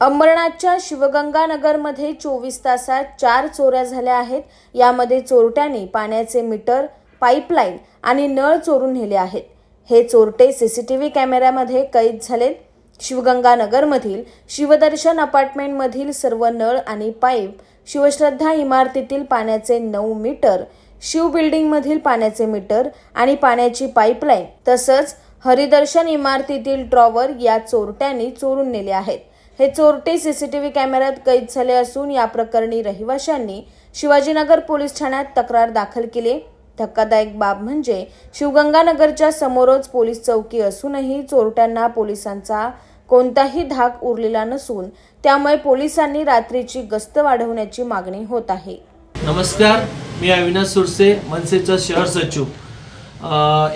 अंबरनाथच्या शिवगंगानगरमध्ये चोवीस तासात चार चोऱ्या झाल्या आहेत. यामध्ये चोरट्यांनी पाण्याचे मीटर पाईपलाईन आणि नळ चोरून नेले आहेत. हे चोरटे सीसीटीव्ही कॅमेऱ्यामध्ये कैद झाले शिवगंगानगरमधील शिवदर्शन अपार्टमेंटमधील सर्व नळ आणि पाईप शिवश्रद्धा इमारतीतील पाण्याचे नऊ मीटर शिव बिल्डिंगमधील पाण्याचे मीटर आणि पाण्याची पाईपलाईन तसंच हरिदर्शन इमारतीतील ड्रॉवर या चोरट्यांनी चोरून नेले आहेत. हे चोरटे सीसीटीव्ही कॅमेऱ्यात कैद झाले असून या प्रकरणी रहिवाशांनी शिवाजीनगर पोलीस ठाण्यात तक्रार दाखल केली. धक्कादायक बाब म्हणजे शिवगंगानगरच्या समोरच पोलीस चौकी असूनही चोरट्यांना पोलिसांचा कोणताही धाक उरलेला नसून त्यामुळे पोलिसांनी रात्रीची गस्त वाढवण्याची मागणी होत आहे. नमस्कार मी अविनाश सुरसे मनसेचा शहर सचिव.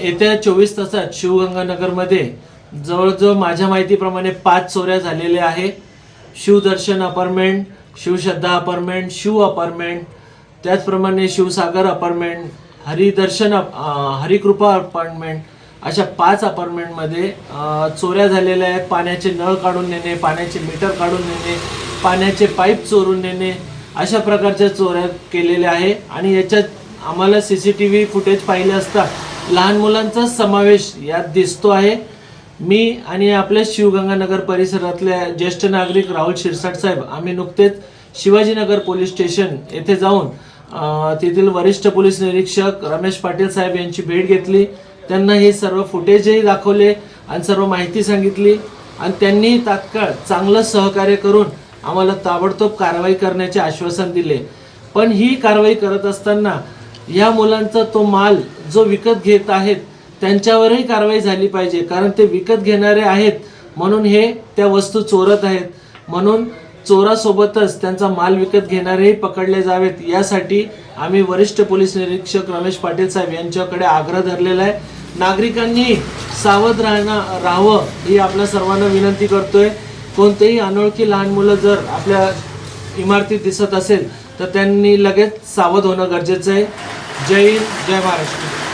येत्या चोवीस तासात शिवगंगानगरमध्ये जवळजवळ माझ्या माहितीप्रमाणे पाच चोऱ्या झालेल्या आहे. Shivdarshan apartment Shivshraddha apartment Shiv apartment त्याचप्रमाणे शिवसागर अपार्टमेंट हरिदर्शन अप- हरिकृपा अपार्टमेंट अशा पाच अपार्टमेंटमध्ये चोऱ्या झालेल्या आहेत. पाण्याचे नळ काढून नेणे पाण्याचे मीटर काढून नेणे पाण्याचे पाईप चोरून नेणे अशा प्रकारच्या चोऱ्या केलेल्या आहे. आणि याच्यात आम्हाला C C T V footage पाहिले असता लहान मुलांचा समावेश यात दिसतो आहे. मी आणि आपल्या शिवगंगानगर परिसरातल्या ज्येष्ठ नागरिक राहुल शिरसाट साहेब आम्ही नुकतेच शिवाजीनगर पोलीस स्टेशन येथे जाऊन तेथील वरिष्ठ पोलीस निरीक्षक रमेश पाटील साहेब यांची भेट घेतली. त्यांना हे सर्व फुटेजही दाखवले आणि सर्व माहिती सांगितली. आणि त्यांनी तात्काळ चांगलं सहकार्य करून आम्हाला ताबडतोब कारवाई करण्याचे आश्वासन दिले. पण ही कारवाई करत असताना ह्या मुलांचा तो माल जो विकत घेत आहेत त्यांच्यावरही कारवाई झाली पाहिजे कारण ते विकत घेणारे आहेत. म्हणून हे त्या वस्तू चोरत आहेत. म्हणून चोरासोबतच त्यांचा माल विकत घेणारेही पकडले जावेत. यासाठी आम्ही वरिष्ठ पोलीस निरीक्षक रमेश पाटील साहेब यांच्याकडे आग्रह धरलेला आहे. नागरिकांनी सावध राहणं राहावं ही आपल्या सर्वांना विनंती करतोय. कोणतेही अनोळखी लहान मुलं जर आपल्या इमारतीत दिसत असेल तर त्यांनी लगेच सावध होणं गरजेचं आहे. जय हिंद जय महाराष्ट्र.